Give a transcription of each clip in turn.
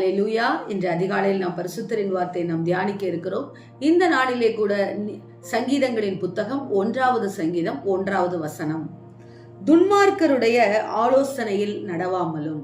லூயா இன்று அதிகாலையில் நாம் பரிசுத்தரின் வார்த்தை நாம் தியானிக்க இருக்கிறோம். இந்த நாளிலே கூட சங்கீதங்களின் புத்தகம் ஒன்றாவது சங்கீதம் ஒன்றாவது வசனம். துன்மார்க்கருடைய ஆலோசனையில் நடவாமலும்.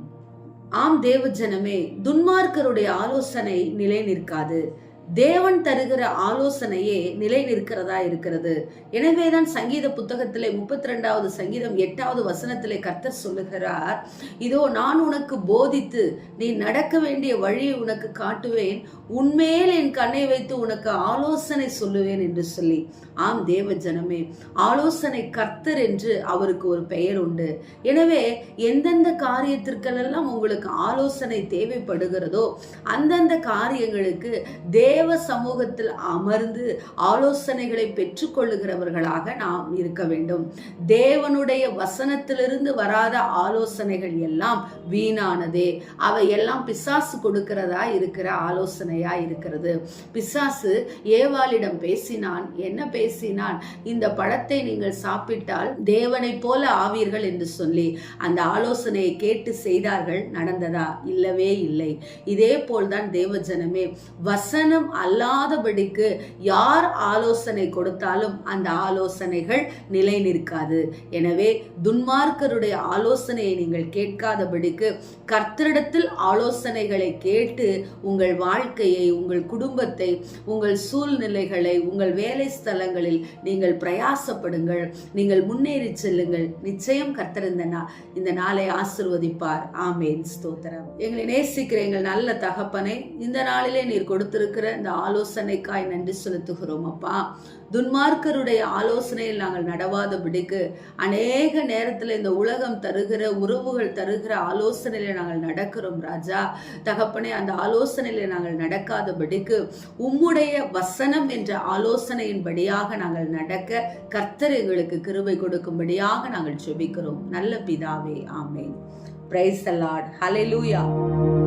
ஆம் தேவஜனமே துன்மார்க்கருடைய ஆலோசனை நிலை நிற்காது தேவன் தருகிற ஆலோசனையே நிலை நிற்கிறதா இருக்கிறது. எனவேதான் சங்கீத புத்தகத்திலே முப்பத்தி ரெண்டாவது சங்கீதம் எட்டாவது வசனத்திலே கர்த்தர் சொல்லுகிறார் இதோ நான் உனக்கு போதித்து நீ நடக்க வேண்டிய வழியை உனக்கு காட்டுவேன். உன்மேல் என் கண்ணை வைத்து உனக்கு ஆலோசனை சொல்லுவேன் என்று சொல்லி. ஆம் தேவ ஜனமே ஆலோசனை கர்த்தர் என்று அவருக்கு ஒரு பெயர் உண்டு. எனவே எந்தெந்த காரியத்திற்கெல்லாம் உங்களுக்கு ஆலோசனை தேவைப்படுகிறதோ அந்தந்த காரியங்களுக்கு தேவ தேவ சமூகத்தில் அமர்ந்து ஆலோசனைகளை பெற்றுக்கொள்ளுகிறவர்களாக நாம் இருக்க வேண்டும். தேவனுடைய வசனத்திலிருந்து வராத ஆலோசனைகள் எல்லாம் வீணானதே. அவை எல்லாம் பிசாசு கொடுக்கிறதா இருக்கிற ஆலோசனையா இருக்கிறது. பிசாசு ஏவாளிடம் பேசினான். என்ன பேசினான்? இந்த பழத்தை நீங்கள் சாப்பிட்டால் தேவனைப் போல ஆவீர்கள் என்று சொல்லி அந்த ஆலோசனையை கேட்டு செய்தார்கள். நடந்ததா? இல்லவே இல்லை. இதே போல்தான் தேவஜனமே. வசனம் அல்லாதபடிக்கு யார் ஆலோசனை கொடுத்தாலும் அந்த ஆலோசனைகள் நிலை நிற்காது. எனவே துன்மார்க்கருடைய ஆலோசனையை நீங்கள் கேட்காதபடிக்கு கர்த்தரிடத்தில் ஆலோசனைகளை கேட்டு உங்கள் வாழ்க்கையை உங்கள் குடும்பத்தை உங்கள் சூழ்நிலைகளை உங்கள் வேலை ஸ்தலங்களில் நீங்கள் பிரயாசப்படுங்கள். நீங்கள் முன்னேறி செல்லுங்கள். நிச்சயம் கர்த்தர் இந்த நா- இந்த நாளை ஆசிர்வதிப்பார். ஆமேன். ஸ்தோத்திரம். எங்களை நேசிக்கிற எங்கள் நல்ல தகப்பனை இந்த நாளிலே நீர் கொடுத்திருக்கிற அந்த ஆலோசனைக்காய் நன்றி செலுத்துகிறோம் அப்பா. துன்மார்க்கருடைய ஆலோசனையில் நாங்கள் நடவாதபடிக்கு அநேக நேரத்தில் இந்த உலகம் தருகிற உறவுகள் தருகிற ஆலோசனையில் நாங்கள் நடக்கிறோம் ராஜா. தகப்பனே அந்த ஆலோசனையில் நாங்கள் நடக்காதபடிக்கு உம்முடைய வசனம் என்ற ஆலோசனையின்படியாக நாங்கள் நடக்க கர்த்தர் எங்களுக்கு கிருபை கொடுக்கும்படியாக நாங்கள் செபிக்கிறோம் நல்ல பிதாவே ஆமேன். Praise the Lord hallelujah